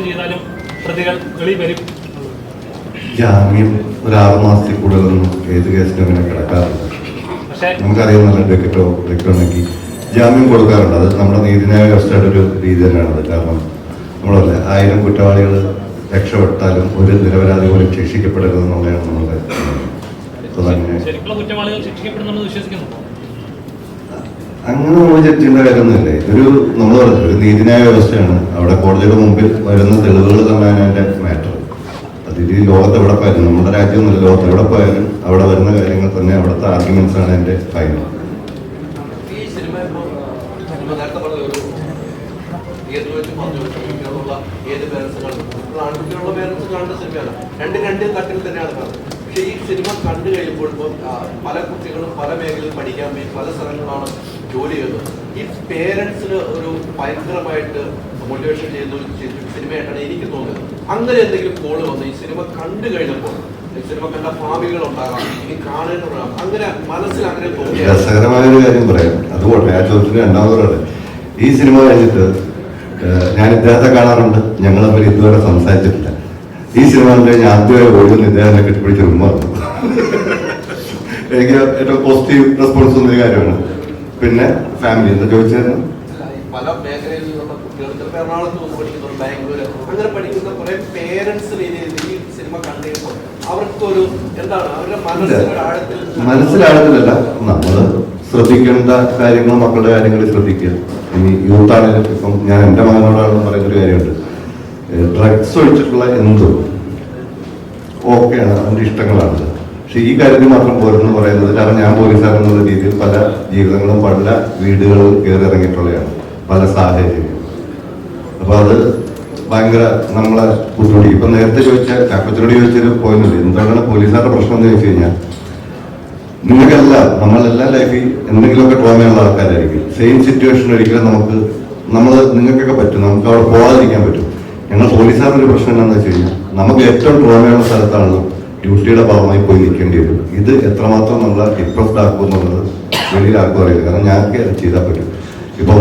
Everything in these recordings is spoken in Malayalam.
കുറ്റം ചെയ്താലും പ്രതികൾ വെളി വരും. ജാമ്യം ഒരു ആറ് മാസത്തിൽ കൂടുതലൊന്നും ഏത് കേസിലും അങ്ങനെ കിടക്കാറില്ല. നമുക്കറിയാവുന്ന ഡെക്കറ്റോ ഡെക്കറ്റുണ്ടെങ്കിൽ ജാമ്യം കൊടുക്കാറുണ്ട്. അത് നമ്മുടെ നീതിന്യായ വ്യവസ്ഥയുടെ ഒരു രീതി തന്നെയാണത് കാരണം നമ്മളല്ല ആയിരം കുറ്റവാളികൾ രക്ഷപ്പെട്ടാലും ഒരു നിരപരാധി പോലും ശിക്ഷിക്കപ്പെടരുതെന്നുള്ളതാണ് നമ്മുടെ ശരിക്കുള്ള കുറ്റവാളികൾ ശിക്ഷിക്കപ്പെടുന്നുണ്ടെന്ന് വിശ്വസിക്കുന്നുണ്ടോ അങ്ങനെ നമ്മൾ ജഡ്ജ് ചെയ്യേണ്ട ഒരു നമ്മൾ പറഞ്ഞു ഒരു നീതിന്യായ വ്യവസ്ഥയാണ്. അവിടെ കോടതിയുടെ മുമ്പിൽ വരുന്ന തെളിവുകൾ തന്നെയാണ് മാറ്റർ അതിൽ ലോകത്ത് എവിടെ പോയാലും നമ്മുടെ രാജ്യമൊന്നുമില്ല ലോകത്ത് എവിടെ പോയാലും അവിടെ വരുന്ന കാര്യങ്ങൾ തന്നെ അവിടുത്തെ ആർഗ്യുമെന്റ്സ് ആണ് എന്റെ ഫൈനൽ സിനിമയാണ് തന്നെയാണ് കാണുന്നത് പക്ഷേ ഈ സിനിമ കണ്ടു കഴിയുമ്പോൾ പല കുട്ടികളും പല മേഖലയിൽ പഠിക്കാൻ പല സ്ഥലങ്ങളിലാണ് ജോലി ചെയ്യുന്നത്. ഈ പേരൻസിന് ഒരു ഭയങ്കരമായിട്ട് മോട്ടിവേഷൻ ചെയ്യുന്ന ഒരു സിനിമയായിട്ടാണ് എനിക്ക് തോന്നുന്നത് അങ്ങനെ എന്തെങ്കിലും കോൾ വന്ന് ഈ സിനിമ കണ്ടു കഴിഞ്ഞപ്പോൾ സിനിമ രസകരമായ ഒരു കാര്യം പറയാം. അത് പോട്ടെ ആ ചോദ്യത്തിന് രണ്ടാമത് ഈ സിനിമ കഴിഞ്ഞിട്ട് ഞാൻ ഇദ്ദേഹത്തെ കാണാറുണ്ട്. ഞങ്ങൾ അവർ ഇതുവരെ സംസാരിച്ചിട്ടില്ല. ഈ സിനിമ കണ്ടു കഴിഞ്ഞ് ആദ്യമായി ഓടുന്ന ഇദ്ദേഹത്തെ കെട്ടിപ്പിടിച്ച് ഉമ്മ. എനിക്ക് ഏറ്റവും പോസിറ്റീവ് റെസ്പോൺസ് ഒന്നൊരു കാര്യമാണ്. പിന്നെ ഫാമിലി എന്താ ചോദിച്ചായിരുന്നു പല മേഖലയിൽ നിന്നുള്ള കുട്ടികൾ ചിലപ്പോൾ എറണാകുളത്ത് വന്ന് പഠിക്കുന്നവർ ബാംഗ്ലൂർ അങ്ങനെ പഠിക്കുന്ന കുറെ പേരൻസ് ഈ സിനിമ അവർക്കൊരു എന്താണ്? അവരുടെ നമ്മൾ ശ്രദ്ധിക്കേണ്ട കാര്യങ്ങൾ മക്കളുടെ കാര്യങ്ങളിൽ ശ്രദ്ധിക്കുക. ഇനി യൂത്ത് ആണെങ്കിലും ഇപ്പം ഞാൻ എന്റെ മകനോടാണെന്ന് പറയുന്നൊരു കാര്യമുണ്ട്. ഡ്രഗ്സ് ഒഴിച്ചിട്ടുള്ള എന്തും ഓക്കെയാണ് അവന്റെ ഇഷ്ടങ്ങളാണ്. പക്ഷെ ഈ കാര്യത്തിൽ മാത്രം പോരെന്ന് പറയുന്നത് കാരണം ഞാൻ പോലീസാകുന്ന രീതിയിൽ പല ജീവിതങ്ങളും പല വീടുകളും കയറി ഇറങ്ങിയിട്ടുള്ളതാണ് പല സാഹചര്യങ്ങളും. അപ്പൊ അത് ഭയങ്കര നമ്മളെ ബുദ്ധിമുട്ടി. ഇപ്പൊ നേരത്തെ ചോദിച്ച ചാക്കത്തിനോട് ചോദിച്ചൊരു പോയിന്റ് എന്താണ് പോലീസുകാരുടെ പ്രശ്നം എന്ന് ചോദിച്ചു കഴിഞ്ഞാൽ നിങ്ങൾക്കല്ല നമ്മളെല്ലാം ലൈഫിൽ എന്തെങ്കിലുമൊക്കെ ട്രോമയുള്ള ആൾക്കാരായിരിക്കും. സെയിം സിറ്റുവേഷൻ ഒരിക്കലും നമുക്ക് നമ്മൾ നിങ്ങൾക്കൊക്കെ പറ്റും. നമുക്ക് അവിടെ പോകാതിരിക്കാൻ പറ്റും. ഞങ്ങൾ പോലീസുകാരുടെ ഒരു പ്രശ്നം എന്താണെന്ന് വെച്ച് കഴിഞ്ഞാൽ നമുക്ക് ഏറ്റവും ട്രോമയുള്ള സ്ഥലത്താണ് ഡ്യൂട്ടിയുടെ ഭാഗമായി പോയി നിൽക്കേണ്ടി വരും. ഇത് എത്രമാത്രം നമ്മൾ ഡിപ്രസ്ഡ് ആക്കും എന്നുള്ളത് വെളിയിലാക്കും അറിയില്ല. കാരണം ഞങ്ങൾക്ക് അത് ചെയ്താൽ പറ്റും. ഇപ്പം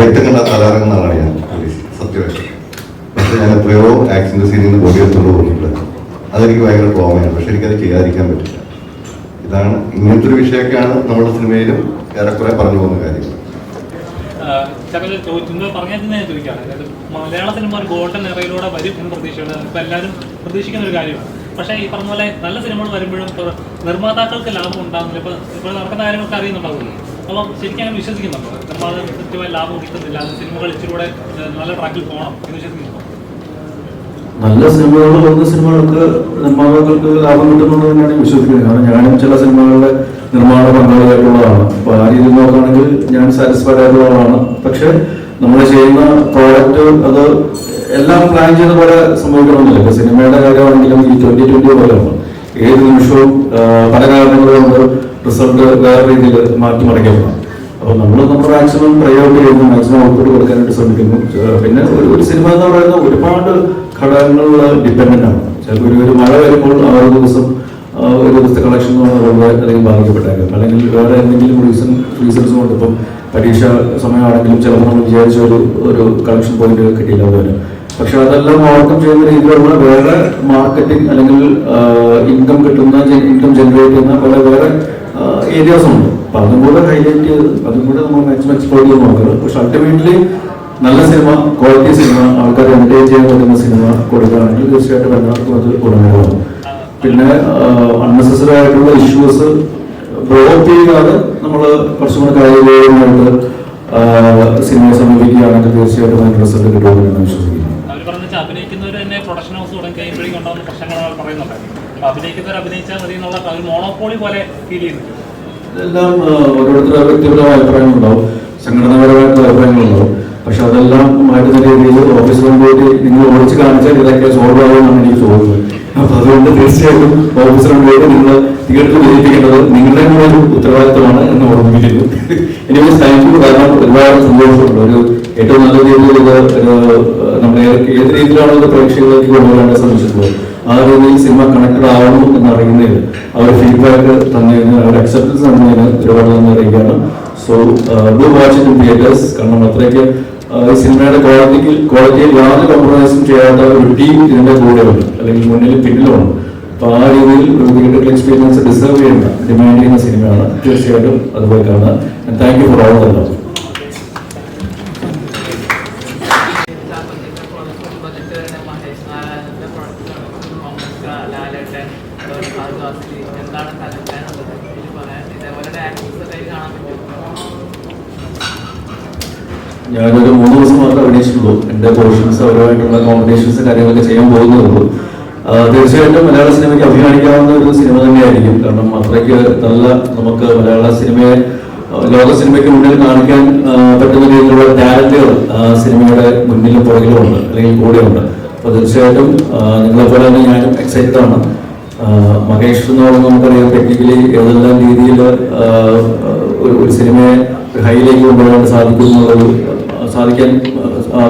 രക്തം കണ്ട തലാറങ്ങുന്ന ആളാണ് ഞാൻ സത്യമായിട്ട്. പക്ഷെ ഞാൻ എത്രയോ ആക്സിഡന്റ് സീനിൽ നിന്ന് ബോഡി എടുത്തുകൊണ്ട് പോകുന്നുണ്ട് അതെനിക്ക് ഭയങ്കര കോമയാണ് പക്ഷെ എനിക്കത് ചെയ്യാതിരിക്കാൻ പറ്റില്ല. ഇതാണ് ഇങ്ങനത്തെ ഒരു വിഷയമൊക്കെയാണ് നമ്മുടെ സിനിമയിലും ഏറെക്കുറെ പറഞ്ഞു പോകുന്ന കാര്യങ്ങൾ മലയാള സിനിമ ഒരു ഗോൾഡൻ എറയിലൂടെ വരും എന്ന് പ്രതീക്ഷയാണ് ഇപ്പൊ എല്ലാവരും പ്രതീക്ഷിക്കുന്ന ഒരു കാര്യമാണ്. പക്ഷേ ഈ പറഞ്ഞ പോലെ നല്ല സിനിമകൾ വരുമ്പോഴും നിർമ്മാതാക്കൾക്ക് ലാഭം ഉണ്ടാകുന്നില്ല ഇപ്പോൾ ഇപ്പോൾ നടക്കുന്ന കാര്യങ്ങളൊക്കെ അറിയുന്നുണ്ടാവില്ലേ അപ്പം ശരിക്കും അങ്ങനെ വിശ്വസിക്കുന്നുണ്ടോ? നിർമ്മാതാക്കൾ കൃത്യമായി ലാഭം കിട്ടുന്നില്ല. സിനിമകൾ ഇച്ചിലൂടെ നല്ല ട്രാക്കിൽ പോകണം എന്ന് വിശ്വസിക്കുന്നുണ്ടോ? നല്ല സിനിമകൾ വന്ന സിനിമകൾക്ക് നിർമ്മാതാക്കൾക്ക് ലാഭം കിട്ടുന്നുണ്ട് തന്നെയാണ് വിശ്വസിക്കുന്നത്. കാരണം ഞാനും ചില സിനിമകളുടെ നിർമ്മാണ പങ്കാളിയായിട്ടുള്ളതാണ്. അപ്പൊ ആ രീതിയിൽ നോക്കുകയാണെങ്കിൽ ഞാൻ സാറ്റിസ്ഫൈഡ് ആയിട്ടുള്ള ആളാണ്. പക്ഷെ നമ്മൾ ചെയ്യുന്ന പ്രോഡക്റ്റ് അത് എല്ലാം പ്ലാൻ ചെയ്ത പോലെ സംഭവിക്കണമെന്നില്ല. ഇപ്പൊ സിനിമയുടെ കാര്യമാണെങ്കിലും ഈ ട്വന്റി ട്വന്റി പോലെയാണ്. ഏത് നിമിഷവും പല കാരണങ്ങളും കൊണ്ട് റിസൾട്ട് വേറെ രീതിയിൽ മാറ്റി മറിക്കുന്നു അപ്പൊ നമ്മൾ നമ്മുടെ മാക്സിമം പ്രയോറിറ്റി ചെയ്യുന്നു മാക്സിമം ഔട്ട്പുട്ട് കൊടുക്കാനായിട്ട് ശ്രമിക്കുന്നു. പിന്നെ ഒരു ഒരു സിനിമ എന്ന് പറയുന്നത് ഒരുപാട് ഘടകങ്ങൾ ഡിപ്പെൻഡന്റ് ആണ്. ചിലപ്പോൾ ഒരു ഒരു മഴ വരുമ്പോൾ ആ ഒരു ദിവസം ഒരു ദിവസത്തെ കളക്ഷൻ അല്ലെങ്കിൽ ബാധിക്കപ്പെട്ടേക്കാം അല്ലെങ്കിൽ വേറെ എന്തെങ്കിലും റീസൺ റീസൺസ് കൊണ്ട് ഇപ്പം പരീക്ഷ സമയമാണെങ്കിലും ചിലപ്പോൾ നമ്മൾ വിചാരിച്ച ഒരു ഒരു കളക്ഷൻ പോയിന്റ് കിട്ടിയില്ല അതുപോലെ. പക്ഷെ അതെല്ലാം ഓവർകം ചെയ്യുന്ന രീതിയിലുള്ള വേറെ മാർക്കറ്റിംഗ് അല്ലെങ്കിൽ ഇൻകം കിട്ടുന്ന ഇൻകം ജനറേറ്റ് ചെയ്യുന്ന പല വേറെ ഏരിയാസ് ഉണ്ട്. അപ്പൊ അതും കൂടെ ഹൈലൈറ്റ് ചെയ്ത് അതും കൂടെ നമ്മൾ മാക്സിമം എക്സ്പ്ലോർ ചെയ്ത് നോക്കുന്നത് പക്ഷെ അൾട്ടിമേറ്റ്ലി നല്ല സിനിമ ക്വാളിറ്റി സിനിമ ആൾക്കാർ എൻഗേജ് ചെയ്യാൻ പറ്റുന്ന സിനിമ കൊടുക്കുകയാണെങ്കിൽ തീർച്ചയായിട്ടും എല്ലാവർക്കും അത് ഗുണകരമാണ് പിന്നെ അൺനെസസറി ആയിട്ടുള്ള ഇഷ്യൂസ് ബ്ലോക്ക് ചെയ്യാതെ നമ്മൾ കുറച്ചും കൂടെ സിനിമ സിനിമയെ സമീപിക്കുകയാണെങ്കിൽ തീർച്ചയായിട്ടും അതിന് റിസൾട്ട് കിട്ടുമെന്ന് ഞാൻ വിശ്വസിക്കുന്നു. അഭിനയിക്കുന്നവർ തന്നെ പ്രൊഡക്ഷൻ ഹൗസ് ഉണ്ടാകുന്ന അഭിനയിക്കുന്നവർ അഭിനയിച്ചാൽ മതി എന്നുള്ള ഒരു മോണോപോളി പോലെ ഫീൽ ചെയ്യുന്നുണ്ട്. ഇതെല്ലാം ഓരോരുത്തരുടെ വ്യക്തിപരമായ അഭിപ്രായങ്ങളുണ്ടാവും സംഘടനാപരമായിട്ടുള്ള അഭിപ്രായങ്ങളുണ്ടാവും പക്ഷെ അതെല്ലാം മാറ്റുന്ന രീതിയിൽ ഓഫീസിലും പോയിട്ട് നിങ്ങൾ ഓടിച്ച് കാണിച്ചാൽ ഇതൊക്കെ സോൾവ് ആകുമെന്നാണ് എനിക്ക് തോന്നുന്നത്. അപ്പൊ അതുകൊണ്ട് തീർച്ചയായിട്ടും ഓഫീസിലും പോയിട്ട് നിങ്ങൾ തിയേറ്ററിൽ വിജയിപ്പിക്കേണ്ടത് നിങ്ങളുടെ കൂടെ ഒരു ഉത്തരവാദിത്തമാണ് എന്ന് ഓർമ്മിപ്പിക്കുന്നു. എനിക്ക് താങ്ക് യു കാരണം ഒരുപാട് സന്തോഷമുണ്ട്. ഒരു ഏറ്റവും നല്ല രീതിയിൽ നമ്മൾ ഏത് രീതിയിലാണോ ഇത് പ്രേക്ഷകരിലേക്ക് കൊണ്ടുവരാൻ ശ്രമിച്ചിട്ടുള്ളത്. ആ രീതിയിൽ സിനിമ കണക്റ്റഡ് ആവണം എന്ന് അറിയുന്നതിൽ അവർ ഫീഡ്ബാക്ക് തന്നതിന് അവർ അക്സെപ്റ്റൻസ് തന്നതിന് ഒരുപാട് നന്ദി അറിയിക്കുകയാണ്. So do watch in theatres കാരണം അത്രയ്ക്ക് ഈ സിനിമയുടെ ക്വാളിറ്റിക്ക് ക്വാളിറ്റിയിൽ യാതൊരു കോംപ്രമൈസും ചെയ്യാത്ത ഒരു ടീം ഇതിന്റെ കൂടെയുണ്ട് അല്ലെങ്കിൽ മുന്നിലും പിന്നിലുമുണ്ട് അപ്പൊ ആ രീതിയിൽ ഒരു തിയേറ്റർ എക്സ്പീരിയൻസ് ഡിസേർവ് ചെയ്യുന്ന ഡിമാൻഡ് ചെയ്യുന്ന സിനിമയാണ്. തീർച്ചയായിട്ടും അതുപോലെ കാണാൻ thank you for all the love ഞാനൊരു മൂന്ന് ദിവസം മാത്രമേ അഭിനയിച്ചിട്ടുള്ളൂ. എന്റെ പോർഷൻസ് അവരുമായിട്ടുള്ള കോമ്പറ്റീഷൻസ് കാര്യങ്ങളൊക്കെ ചെയ്യാൻ പോകുന്നതുള്ളൂ തീർച്ചയായിട്ടും മലയാള സിനിമയ്ക്ക് അഭിമാനിക്കാവുന്ന ഒരു സിനിമ തന്നെയായിരിക്കും. കാരണം അത്രയ്ക്ക് നല്ല നമുക്ക് മലയാള സിനിമയെ ലോക സിനിമയ്ക്ക് മുന്നിൽ കാണിക്കാൻ പറ്റുന്ന രീതിയിലുള്ള ടാലന്റുകൾ സിനിമയുടെ മുന്നിലും പുറകിലും ഉണ്ട് അല്ലെങ്കിൽ കൂടെയുണ്ട്. അപ്പോൾ തീർച്ചയായിട്ടും നിങ്ങളെപ്പോലെ നിങ്ങളെ പോലെ തന്നെ ഞാനും എക്സൈറ്റഡ് ആണ്. മഹേഷ് എന്ന് പറയുന്നത് നമുക്കറിയാം ടെക്നിക്കലി ഏതെല്ലാം രീതിയിൽ ഒരു സിനിമയെ ഹൈലേക്ക് കൊണ്ടുപോകാൻ സാധിക്കും സാധിക്കാൻ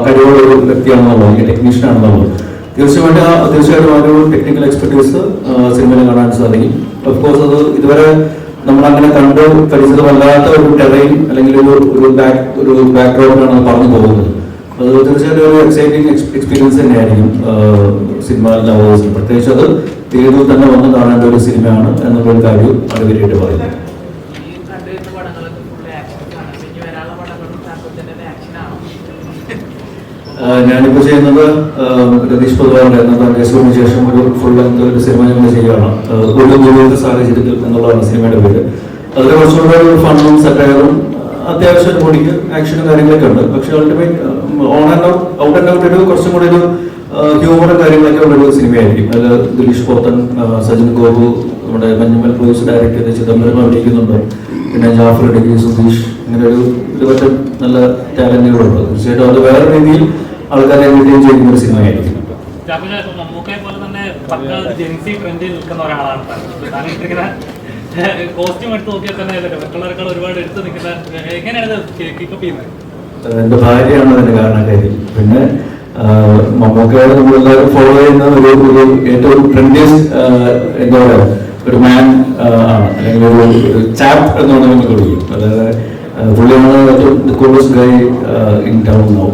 കഴിവുള്ള ഒരു വ്യക്തിയാണെന്നുള്ളത് അല്ലെങ്കിൽ ടെക്നീഷ്യൻ ആണെന്നുള്ളത് തീർച്ചയായിട്ടും തീർച്ചയായിട്ടും ആ ഒരു ടെക്നിക്കൽ എക്സ്പെർട്ടീസ് സിനിമയിൽ കാണാൻ സാധിക്കും. ഓഫ് കോഴ്സ് അത് ഇതുവരെ നമ്മൾ അങ്ങനെ കണ്ട് പരിചിതമല്ലാത്ത ഒരു ടെറൈൻ അല്ലെങ്കിൽ ഒരു ഒരു ബാക്ക് ഒരു ബാക്ക്ഗ്രൗണ്ടാണ് പറഞ്ഞു പോകുന്നത്. അത് തീർച്ചയായിട്ടും ഒരു എക്സൈറ്റിംഗ് എക്സ്പീരിയൻസ് തന്നെയായിരിക്കും സിനിമ ലവേഴ്സിന് പ്രത്യേകിച്ച് അത് തിയേറ്ററിൽ തന്നെ വന്ന് കാണേണ്ട ഒരു സിനിമയാണ് എന്നുള്ളൊരു കാര്യം അടിവരിയായിട്ട് പറയുന്നത് ആഹ് ഞാനിപ്പോ ചെയ്യുന്നത് രതീഷ് പൊതുവാളുടെ എന്ന കേസുവിന് ശേഷം ഒരു ഫുൾ ലെങ്ത് ഒരു സിനിമ ഞങ്ങൾ ചെയ്യുകയാണ് ഒരു ദുരിത സാഹചര്യത്തിൽ എന്നുള്ളതാണ് സിനിമയുടെ പേര്. അതിൽ കുറച്ചുകൂടെ ഒരു ഫണ്ണും സെറ്റായാലും അത്യാവശ്യം പൊടിക്ക് ആക്ഷനും കാര്യങ്ങളൊക്കെ ഉണ്ട്. പക്ഷെ ultimate on and out out and out ഒരു കുറച്ചും കൂടി ഒരു ഹ്യൂമറും കാര്യങ്ങളൊക്കെ ഉള്ള ഒരു സിനിമയായിരിക്കും അതിൽ ദിലീഷ് പോത്തൻ സജിൻ ഗോപു നമ്മുടെ മഞ്ഞുമൽ പോലീസ് ഡയറക്ടർ ചെയ്ത ചിദംബരം അഭിനയിക്കുന്നുണ്ട് പിന്നെ ജാഫർ ഡിഗ്രി സുധീഷ് ഇങ്ങനെ ഒരു ഒരുപറ്റം നല്ല ടാലന്റുകളുണ്ട് തീർച്ചയായിട്ടും അത് വേറെ രീതിയിൽ ആൾക്കാരെ എന്റർടൈൻ ചെയ്യുന്ന ഒരു സിനിമയായിരിക്കും എന്റെ ഭാര്യയാണ് അതിന്റെ കാരണക്കാരി. പിന്നെ മമ്മൂക്കയുടെ നമ്മളെല്ലാവരും ഫോളോ ചെയ്യുന്ന ഒരു ഒരു ഏറ്റവും ട്രെൻഡിയസ്റ്റ് എന്താ പറയുക ഒരു മാൻ ആണ്. അല്ലെങ്കിൽ ഒരു ചാപ്പ് എന്ന് വേണമെങ്കിൽ വിളിക്കും അതായത് പുള്ളിയാണ് ഏറ്റവും കൂടുതൽ ഗൈ ഇൻ ടൗൺ നൗ